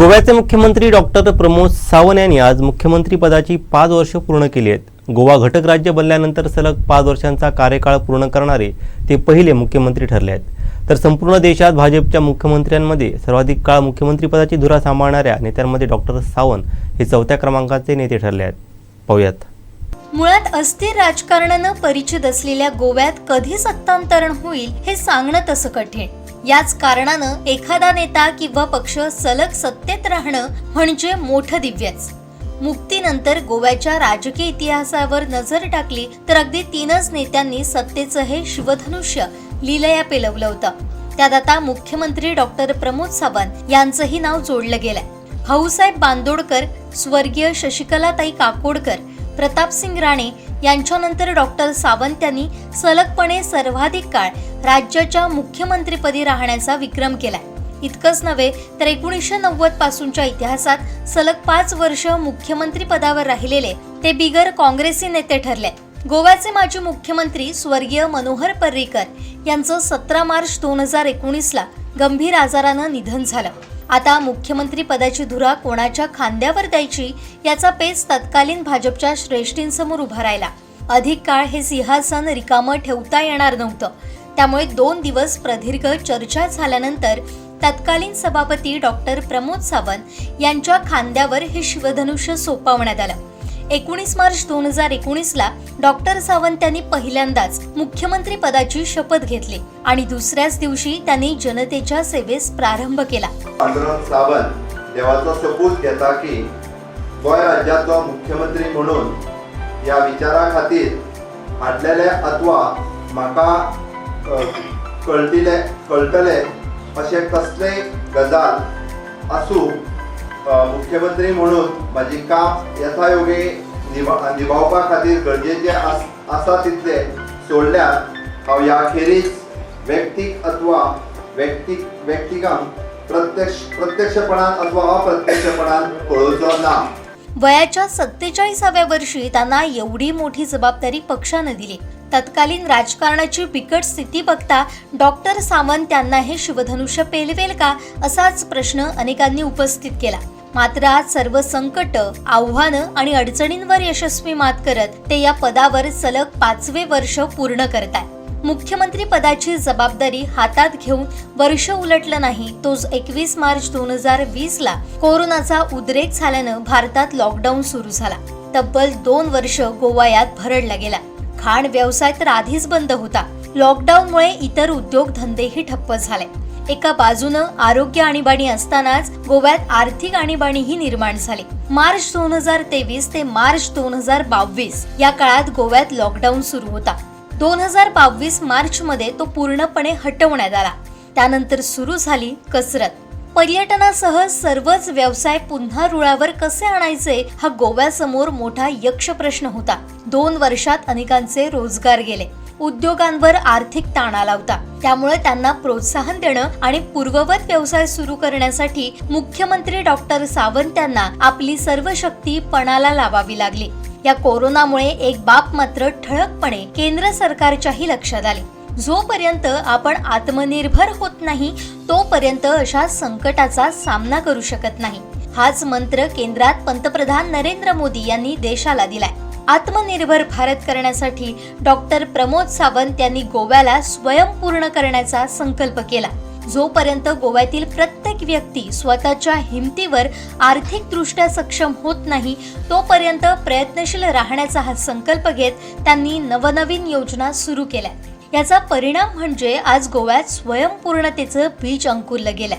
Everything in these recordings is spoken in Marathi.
गोव्याचे मुख्यमंत्री डॉक्टर प्रमोद सावंत यांनी आज मुख्यमंत्री पदाची पाच वर्ष पूर्ण केली आहेत. गोवा घटक राज्य बनल्यानंतर सलग पाच वर्षांचा कार्यकाळ पूर्ण करणारे ते पहिले मुख्यमंत्री ठरले आहेत. तर संपूर्ण देशात भाजपच्या मुख्यमंत्र्यांमध्ये सर्वाधिक काळ मुख्यमंत्रीपदाची धुरा सांभाळणाऱ्या नेत्यांमध्ये डॉक्टर सावंत हे चौथ्या क्रमांकाचे नेते ठरले आहेत. पाहूयात. मुळात अस्थिर राजकारणानं परिचित असलेल्या गोव्यात कधी सत्तांतरण होईल हे सांगणं तसं कठीण. याच कारणानं एखादा नेता किंवा पक्ष सलग सत्तेत राहणं म्हणजे मोठं दिव्यच. मुक्तीनंतर गोव्याच्या राजकीय इतिहासावर नजर टाकली तर अगदी तीनच नेत्यांनी सत्तेचं हे शिवधनुष्य लिलया पेलवलं होतं. त्यात आता मुख्यमंत्री डॉक्टर प्रमोद सावंत यांचंही नाव जोडलं गेलंय. भाऊसाहेब बांदोडकर स्वर्गीय शशिकलाताई काकोडकर प्रतापसिंग राणे यांच्यानंतर डॉक्टर सावंत यांनी सलगपणे सर्वाधिक काळ राज्याच्या मुख्यमंत्रीपदी राहण्याचा विक्रम केलाय. इतकंच नव्हे तर एकोणीसशे नव्वद पासूनच्या इतिहासात सलग पाच वर्ष मुख्यमंत्री पदावर राहिलेले ते बिगर काँग्रेसी नेते ठरले. गोव्याचे माजी मुख्यमंत्री स्वर्गीय मनोहर पर्रीकर यांचं सतरा मार्च दोन हजार एकोणीसला गंभीर आजारानं निधन झालं. आता मुख्यमंत्री पदाची धुरा कोणाच्या खांद्यावर द्यायची याचा पेच तत्कालीन भाजपच्या श्रेष्ठींसमोर उभा राहिला. अधिक काळ हे सिंहासन रिकामं ठेवता येणार नव्हतं. त्यामुळे दोन दिवस प्रदीर्घ चर्चा झाल्यानंतर तत्कालीन सभापती डॉक्टर प्रमोद सावंत यांच्या खांद्यावर हे शिवधनुष्य सोपवण्यात आलं. एकोणीस मार्च दोन हजार एकोणीसला डॉक्टर सावंत यांनी पहिल्यांदाच मुख्यमंत्री पदाची शपथ घेतली आणि दुसऱ्याच दिवशी त्यांनी जनतेच्या सेवेस प्रारंभ केला. पांडुरंग सावंत देवाचा सपूत घेता की गोय राज्याचो मुख्यमंत्री म्हणून या विचारा खातीर हाडलेले अथवा म्हाका कळटिले कळटले अशें कसलेय गजाल आसूं मुख्यमंत्री म्हणून माझी काम यथायोगे निभा निभावपा खातीर गरजेचे आस आसा तितले सोडल्यार हांव ह्या खेरीज व्यक्तीक अथवा व्यक्तीक व्यक्तिकांक प्रत्यक्ष प्रत्यक्षपणान अथवा अप्रत्यक्षपणान पळोवचो ना. वयाच्या सत्तेचाळीसाव्या वर्षी त्यांना एवढी मोठी जबाबदारी पक्षानं दिली. तत्कालीन राजकारणाची बिकट स्थिती बघता डॉक्टर सावंत यांना हे शिवधनुष्य पेलवेल का असाच प्रश्न अनेकांनी उपस्थित केला. मात्र आज सर्व संकट आव्हानं आणि अडचणींवर यशस्वी मात करत ते या पदावर सलग पाचवे वर्ष पूर्ण करताय. मुख्यमंत्री पदाची जबाबदारी हातात घेऊन वर्ष उलटलं नाही तोच एकवीस मार्च दोन हजार वीस ला कोरोनाचा उद्रेक झाल्यानं भारतात लॉकडाऊन सुरू झाला. तब्बल दोन वर्ष गोवायात भरडला गेला. खाण व्यवसाय तर आधीच बंद होता. लॉकडाऊनमुळे इतर उद्योगधंदेही ठप्प झाले. एका बाजूनं आरोग्य आणीबाणी असतानाच गोव्यात आर्थिक आणीबाणीही निर्माण झाली. मार्च दोन हजार तेवीस ते मार्च दोन हजार बावीस या काळात गोव्यात लॉकडाऊन सुरू होता. दोन हजार बावीस मार्च मध्ये तो पूर्णपणे हटवण्यात आला. त्यानंतर सुरू झाली कसरत. पर्यटनासह सर्वच व्यवसाय पुन्हा रुळावर कसे आणायचे हा गोव्यासमोर मोठा यक्ष प्रश्न होता. दोन वर्षात अनेकांचे रोजगार गेले. उद्योगांवर आर्थिक ताण आला होता त्यामुळे त्यांना प्रोत्साहन देणं आणि पूर्ववत व्यवसाय सुरू करण्यासाठी मुख्यमंत्री डॉक्टर सावंत यांना आपली सर्व शक्ती पणाला लावावी लागली. या कोरोनामुळे एक बाब मात्र ठळकपणे केंद्र सरकारच्याही लक्षात आली. जोपर्यंत आपण आत्मनिर्भर होत नाही तोपर्यंत अशा संकटाचा सामना करू शकत नाही. हाच मंत्र केंद्रात पंतप्रधान नरेंद्र मोदी यांनी देशाला दिलाय. आत्मनिर्भर भारत करण्यासाठी डॉक्टर प्रमोद सावंत यांनी गोव्याला स्वयंपूर्ण करण्याचा संकल्प केला. जोपर्यंत गोव्यातील प्रत्येक व्यक्ती स्वतःच्या हिमतीवर आर्थिकदृष्ट्या सक्षम होत नाही तोपर्यंत प्रयत्नशील राहण्याचा हा संकल्प घेत त्यांनी नवनवीन योजना सुरू केल्या. याचा परिणाम म्हणजे आज गोव्यात स्वयंपूर्णतेचं बीज अंकुरलं गेलंय.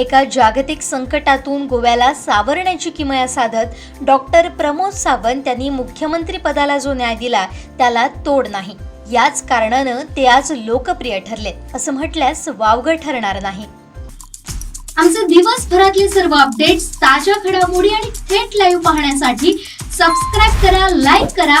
एका जागतिक संकटातून गोव्याला सावरण्याची किमया साधत डॉक्टर प्रमोद सावंत यांनी मुख्यमंत्री पदाला जो न्याय दिला त्याला तोड नाही. याच कारणानं ते आज लोकप्रिय ठरले असं म्हटल्यास वावगं ठरणार नाही. आमचे दिवसभरातले सर्व अपडेट्स ताज्या घडामोडी आणि थेट लाईव्ह पाहण्यासाठी सबस्क्राईब करा लाईक करा